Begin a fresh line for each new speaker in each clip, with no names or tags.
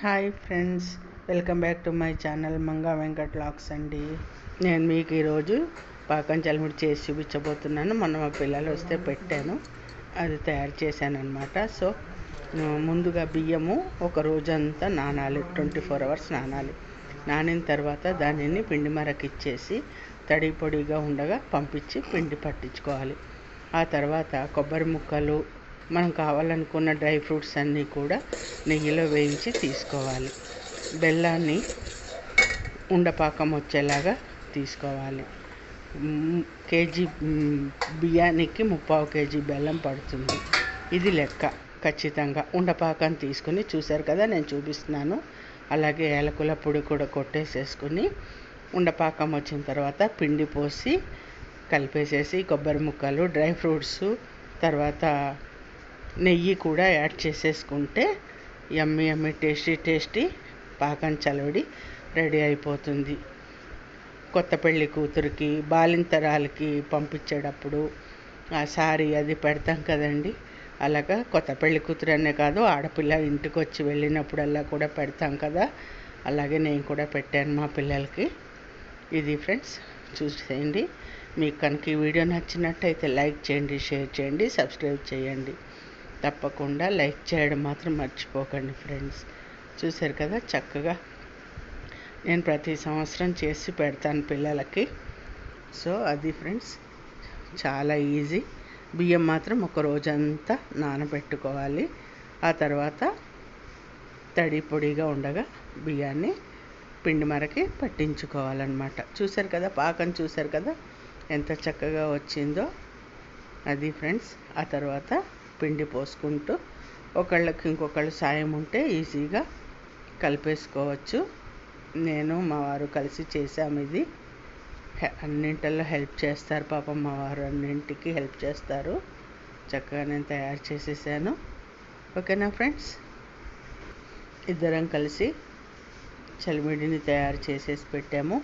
Hi friends welcome back to my channel Manga Venkat lakhs అండి. నేను మీకు ఈరోజు పాకం చలిమిడి చేసి చూపించబోతున్నాను. మొన్న మా పిల్లలు వస్తే పెట్టాను. అది తయారు చేశాను అనమాట సో ముందుగా బియ్యము ఒక రోజంతా నానాలి. ట్వంటీ ఫోర్ అవర్స్ నానాలి. నానిన తర్వాత దానిని పిండి మరకిచ్చేసి తడి పొడిగా ఉండగా పంపించి పిండి పట్టించుకోవాలి. ఆ తర్వాత కొబ్బరి ముక్కలు మనం కావాలనుకున్న డ్రై ఫ్రూట్స్ అన్నీ కూడా నెయ్యిలో వేయించి తీసుకోవాలి. బెల్లాన్ని ఉండపాకం వచ్చేలాగా తీసుకోవాలి. కేజీ బియ్యానికి ముప్పావు కేజీ బెల్లం పడుతుంది. ఇది లెక్క. ఖచ్చితంగా ఉండపాకం తీసుకుని చూశారు కదా నేను చూపిస్తున్నాను. అలాగే ఏలకుల పొడి కూడా కొట్టేసేసుకుని ఉండపాకం వచ్చిన తర్వాత పిండి పోసి కలిపేసేసి కొబ్బరి ముక్కలు డ్రై ఫ్రూట్స్ తర్వాత నెయ్యి కూడా యాడ్ చేసేసుకుంటే యమ్మి యమ్మి టేస్టీ టేస్టీ పాకం చలవడి రెడీ అయిపోతుంది. కొత్త పెళ్ళి కూతురికి బాలింతరాలకి పంపించేటప్పుడు ఆ సారీ అది పెడతాం కదండి. అలాగా కొత్త పెళ్ళి కూతురు అనే కాదు ఆడపిల్ల ఇంటికి వచ్చి వెళ్ళినప్పుడల్లా కూడా పెడతాం కదా. అలాగే నేను కూడా పెట్టాను మా పిల్లలకి. ఇది ఫ్రెండ్స్ చూసేయండి. మీకు కనుక ఈ వీడియో నచ్చినట్టయితే లైక్ చేయండి షేర్ చేయండి సబ్స్క్రైబ్ చేయండి. తప్పకుండా లైక్ చేయడం మాత్రం మర్చిపోకండి ఫ్రెండ్స్. చూశారు కదా చక్కగా నేను ప్రతి సంవత్సరం చేసి పెడతాను పిల్లలకి. సో అది ఫ్రెండ్స్ చాలా ఈజీ. బియ్యం మాత్రం ఒక రోజంతా నానబెట్టుకోవాలి. ఆ తర్వాత తడి పొడిగా ఉండగా బియ్యాన్ని పిండి మరకి పట్టించుకోవాలన్నమాట. చూశారు కదా పాకం చూశారు కదా ఎంత చక్కగా వచ్చిందో. అది ఫ్రెండ్స్ ఆ తర్వాత పిండి పోసుకుంటూ ఒకళ్ళకి ఇంకొకళ్ళు సాయం ఉంటే ఈజీగా కలిపేసుకోవచ్చు. నేను మా వారు కలిసి చేసాము ఇది. అన్నింటిలో హెల్ప్ చేస్తారు పాపం మా వారు అన్నింటికి హెల్ప్ చేస్తారు. చక్కగా నేను తయారు చేసేసాను. ఓకేనా ఫ్రెండ్స్? ఇద్దరం కలిసి చలిమిడిని తయారు చేసేసి పెట్టాము.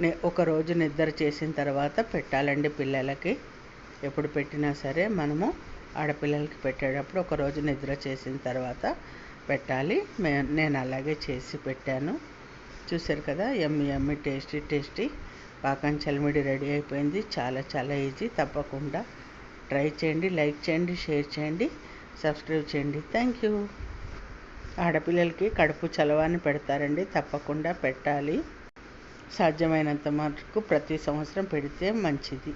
నే ఒకరోజు నిద్ర చేసిన తర్వాత పెట్టాలండి పిల్లలకి. ఎప్పుడు పెట్టినా సరే మనము ఆడపిల్లలకి పెట్టేటప్పుడు ఒకరోజు నిద్ర చేసిన తర్వాత పెట్టాలి. నేను అలాగే చేసి పెట్టాను. చూసారు కదా ఎమ్మి ఎమ్మి టేస్టీ టేస్టీ. పాకం చలిమిడి రెడీ అయిపోయింది. చాలా చాలా ఈజీ. తప్పకుండా ట్రై చేయండి లైక్ చేయండి షేర్ చేయండి సబ్స్క్రైబ్ చేయండి. Thank you. ఆడపిల్లలకి కడుపు చలవాన్ని పెడతారండి. తప్పకుండా పెట్టాలి. సాధ్యమైనంత మటుకు ప్రతి సంవత్సరం పెడితే మంచిది.